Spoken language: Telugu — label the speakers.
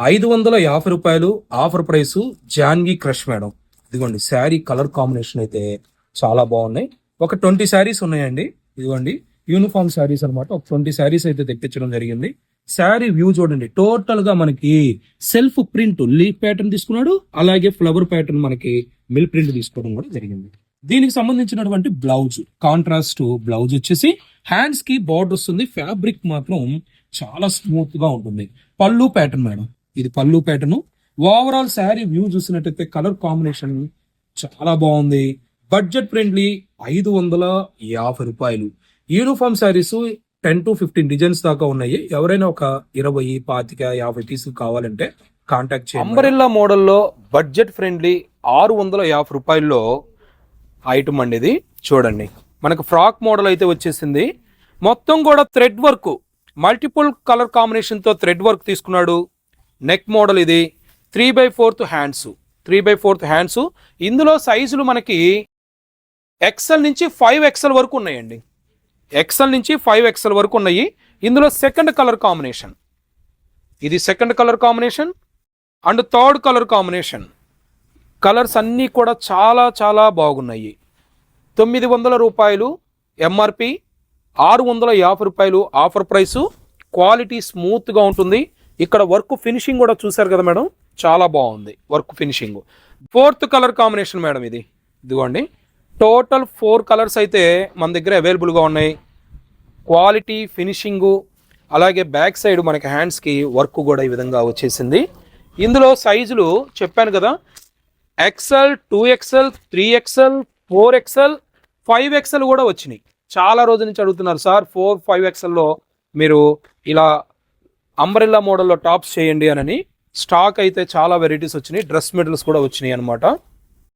Speaker 1: ఐదు వందల యాభై రూపాయలు offer price Janhvi crush madam. ఇదిగోండి శారీ కలర్ కాంబినేషన్ అయితే చాలా బాగున్నాయి. ఒక ట్వంటీ శారీస్ ఉన్నాయండి. ఇదిగోండి యూనిఫామ్ శారీస్ అన్నమాట. ఒక ట్వంటీ శారీస్ అయితే తెప్పించడం జరిగింది. శారీ వ్యూ చూడండి టోటల్గా మనకి సెల్ఫ్ ప్రింట్ లీఫ్ ప్యాటర్న్ తీసుకున్నాడు అలాగే ఫ్లవర్ ప్యాటర్న్ మనకి మిల్ ప్రింట్ తీసుకోవడం కూడా జరిగింది. దీనికి సంబంధించినటువంటి బ్లౌజ్ కాంట్రాస్ట్ బ్లౌజ్ వచ్చేసి హ్యాండ్స్కి బార్డర్ వస్తుంది. ఫ్యాబ్రిక్ మాత్రం చాలా స్మూత్గా ఉంటుంది. పళ్ళు ప్యాటర్న్ మేడం. ఇది పళ్ళు ప్యాటర్న్. ఓవరాల్ శారీ వ్యూ చూసినట్టయితే కలర్ కాంబినేషన్ చాలా బాగుంది. బడ్జెట్ ఫ్రెండ్లీ ఐదు వందల యాభై రూపాయలు. Uniform saris ten to fifteen designs దాకా ఉన్నాయి. ఎవరైనా ఒక ఇరవై పాతిక యాభై పీసు కావాలంటే కాంటాక్ట్ చేయండి అంబరిల్లా మోడల్లో బడ్జెట్ ఫ్రెండ్లీ ఆరు వందల యాభై రూపాయల్లో ఐటమ్ అండి ఇది. చూడండి. మనకు ఫ్రాక్ మోడల్ అయితే వచ్చేసింది. మొత్తం కూడా థ్రెడ్ వర్క్. మల్టిపుల్ కలర్ కాంబినేషన్తో థ్రెడ్ వర్క్ తీసుకున్నాడు. నెక్ మోడల్ ఇది. Three by fourth hands three by fourth hands ఇందులో సైజులు మనకి ఎక్సెల్ నుంచి ఫైవ్ ఎక్సెల్ వరకు ఉన్నాయండి. ఎక్సెల్ నుంచి ఫైవ్ ఎక్సెల్ వరకు ఉన్నాయి. ఇందులో సెకండ్ కలర్ కాంబినేషన్ ఇది second colour combination and third colour combination colours అన్నీ కూడా చాలా చాలా బాగున్నాయి. తొమ్మిది వందల రూపాయలు ఎంఆర్పి ఆరు వందల యాభై రూపాయలు ఆఫర్ ప్రైసు క్వాలిటీ స్మూత్గా ఉంటుంది. ఇక్కడ వర్క్ ఫినిషింగ్ కూడా చూశారు కదా మేడం? చాలా బాగుంది work finishing. Fourth colour combination madam ఇది. ఇదిగోండి. టోటల్ ఫోర్ కలర్స్ అయితే మన దగ్గర అవైలబుల్గా ఉన్నాయి. క్వాలిటీ ఫినిషింగు అలాగే బ్యాక్ సైడ్ మనకి హ్యాండ్స్కి వర్క్ కూడా ఈ విధంగా వచ్చేసింది. ఇందులో సైజులు చెప్పాను కదా. XL two XL three XL four XL five XL కూడా వచ్చినాయి. చాలా రోజుల నుంచి అడుగుతున్నారు సార్ ఫోర్ ఫైవ్ ఎక్సెల్లో మీరు ఇలా అంబ్రెల్లా మోడల్లో టాప్స్ చేయండి అని స్టాక్ అయితే చాలా వెరైటీస్ వచ్చినాయి. డ్రెస్ మెటీరియల్స్ కూడా వచ్చినాయి అనమాట